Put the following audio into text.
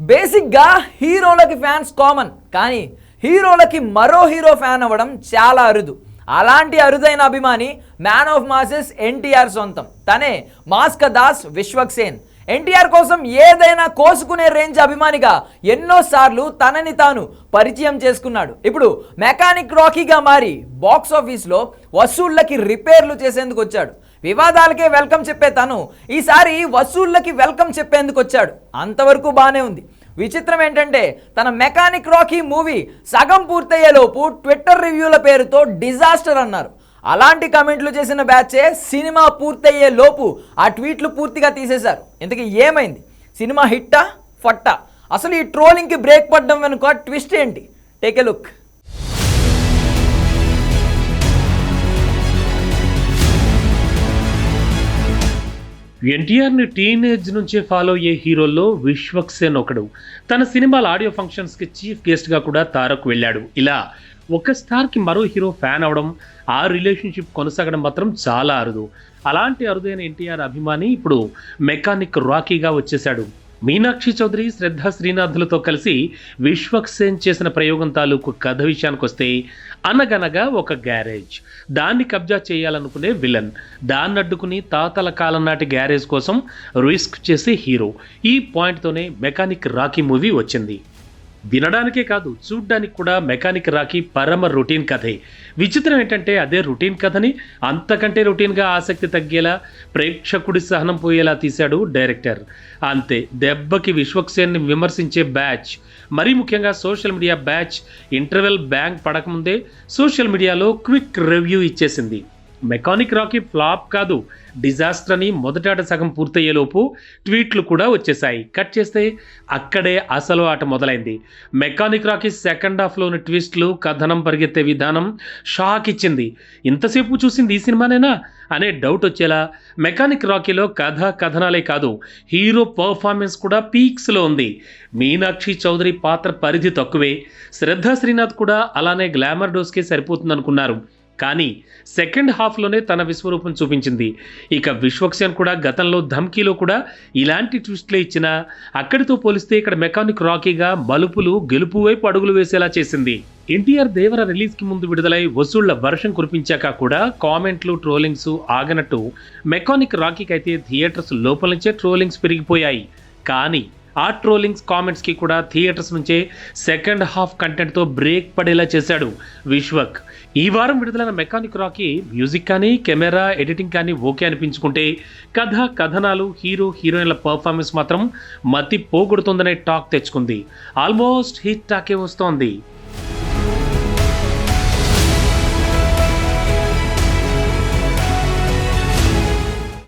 బేసిక్గా హీరోలకి fans common కానీ హీరోలకి మరో హీరో ఫ్యాన్ అవ్వడం చాలా అరుదు. అలాంటి అరుదైన అభిమాని మ్యాన్ ఆఫ్ మాసెస్ ఎన్టీఆర్ సొంతం. తనే మాస్క దాస్ విశ్వక్సేన్ ఎన్టీఆర్ కోసం ఏదైనా కోసుకునే రేంజ్ అభిమానిగా ఎన్నోసార్లు తనని తాను పరిచయం చేసుకున్నాడు. ఇప్పుడు మెకానిక్ రాకీగా మారి బాక్స్ ఆఫీస్లో వసూళ్ళకి రిపేర్లు చేసేందుకు వచ్చాడు. వివాదాలకే వెల్కమ్ చెప్పే తను ఈసారి వసూళ్ళకి వెల్కమ్ చెప్పేందుకు వచ్చాడు. అంతవరకు బాగానే ఉంది. విచిత్రం ఏంటంటే తన మెకానిక్ రాకీ మూవీ సగం పూర్తయ్యేలోపు ట్విట్టర్ రివ్యూల పేరుతో డిజాస్టర్ అన్నారు. అలాంటి కమెంట్లు చేసిన బ్యాచే సినిమా పూర్తయ్యే లోపు ఆ ట్వీట్లు పూర్తిగా తీసేశారు. ఇంతకీ ఏమైంది? సినిమా హిట్టా? ఫట్టా? అసలు ఈ ట్రోలింగ్కి బ్రేక్ పడడం వెనుక ట్విస్ట్ ఏంటి? టేక్ ఎ లుక్ ఎన్టీఆర్ని టీనేజ్ నుంచే ఫాలో అయ్యే హీరోల్లో విశ్వక్సేన్ ఒకడు. తన సినిమాల ఆడియో ఫంక్షన్స్కి చీఫ్ గెస్ట్గా కూడా తారక్ వెళ్ళాడు. ఇలా ఒక స్టార్కి మరో హీరో ఫ్యాన్ అవడం ఆ రిలేషన్షిప్ కొనసాగడం మాత్రం చాలా అరుదు. అలాంటి అరుదైన ఎన్టీఆర్ అభిమాని ఇప్పుడు మెకానిక్ రాకీగా వచ్చేశాడు. మీనాక్షి చౌదరి శ్రద్ధ శ్రీనాథులతో కలిసి విశ్వక్సేన్ చేసిన ప్రయోగం తాలూకు కథ విషయానికి వస్తే అనగనగా ఒక గ్యారేజ్. దాన్ని కబ్జా చేయాలనుకునే విలన్. దాన్ని అడ్డుకుని తాతల కాలం నాటి గ్యారేజ్ కోసం రిస్క్ చేసే హీరో. ఈ పాయింట్తోనే మెకానిక్ రాకీ మూవీ వచ్చింది. వినడానికే కాదు చూడ్డానికి కూడా మెకానిక్ రాకి పరమ రొటీన్ కథే. విచిత్రం ఏంటంటే అదే రొటీన్ కథని అంతకంటే రొటీన్గా ఆసక్తి తగ్గేలా ప్రేక్షకుడి సహనం పోయేలా తీశాడు డైరెక్టర్. అంతే దెబ్బకి విశ్వక్సేన్ని విమర్శించే బ్యాచ్. మరీ ముఖ్యంగా social media batch interval bang పడకముందే social మీడియాలో క్విక్ రివ్యూ ఇచ్చేసింది. మెకానిక్ రాకీ ఫ్లాప్ కాదు. డిజాస్టర్ అని మొదటాట సగం పూర్తయ్యేలోపు ట్వీట్లు కూడా వచ్చేసాయి కట్ చేస్తే అక్కడే అసలు ఆట మొదలైంది. మెకానిక్ రాకీ సెకండ్ హాఫ్లోని ట్విస్ట్లు కథనం పరిగెత్తే విధానం షాక్ ఇచ్చింది. ఇంతసేపు చూసింది ఈ సినిమానేనా? అనే డౌట్ వచ్చేలా మెకానిక్ రాకీలో కథ కథనాలే కాదు హీరో పర్ఫార్మెన్స్ కూడా పీక్స్లో ఉంది. మీనాక్షి చౌదరి పాత్ర పరిధి తక్కువే. శ్రద్ధ శ్రీనాథ్ కూడా అలానే గ్లామర్ డోస్కే సరిపోతుందనుకున్నారు. కానీ సెకండ్ హాఫ్లోనే తన విశ్వరూపం చూపించింది. ఇక విశ్వక్సేన్ కూడా గతంలో ధమ్కీలో కూడా ఇలాంటి ట్విస్ట్లే ఇచ్చినా అక్కడితో పోలిస్తే ఇక్కడ మెకానిక్ రాకీగా మలుపులు గెలుపు వైపు అడుగులు వేసేలా చేసింది. ఎన్టీఆర్ దేవర రిలీజ్కి ముందు విడుదలై వసూళ్ళ వర్షం కురిపించాక కూడా కామెంట్లు ట్రోలింగ్స్ ఆగనట్టు మెకానిక్ రాకీకి అయితే థియేటర్స్ లోపల నుంచే ట్రోలింగ్స్ పెరిగిపోయాయి. కానీ ఆ ట్రోలింగ్స్ కామెంట్స్కి కూడా థియేటర్స్ నుంచే సెకండ్ హాఫ్ కంటెంట్తో బ్రేక్ పడేలా చేశాడు విశ్వక్. ఈ వారం విడుదలైన మెకానిక్ రాకీ మ్యూజిక్ కానీ కెమెరా ఎడిటింగ్ కానీ ఓకే అనిపించుకుంటే కథ కథనాలు హీరో హీరోయిన్ల పర్ఫార్మెన్స్ మాత్రం మతి పోగొడుతుందనే టాక్ తెచ్చుకుంది. ఆల్మోస్ట్ హిట్ టాకే వస్తోంది.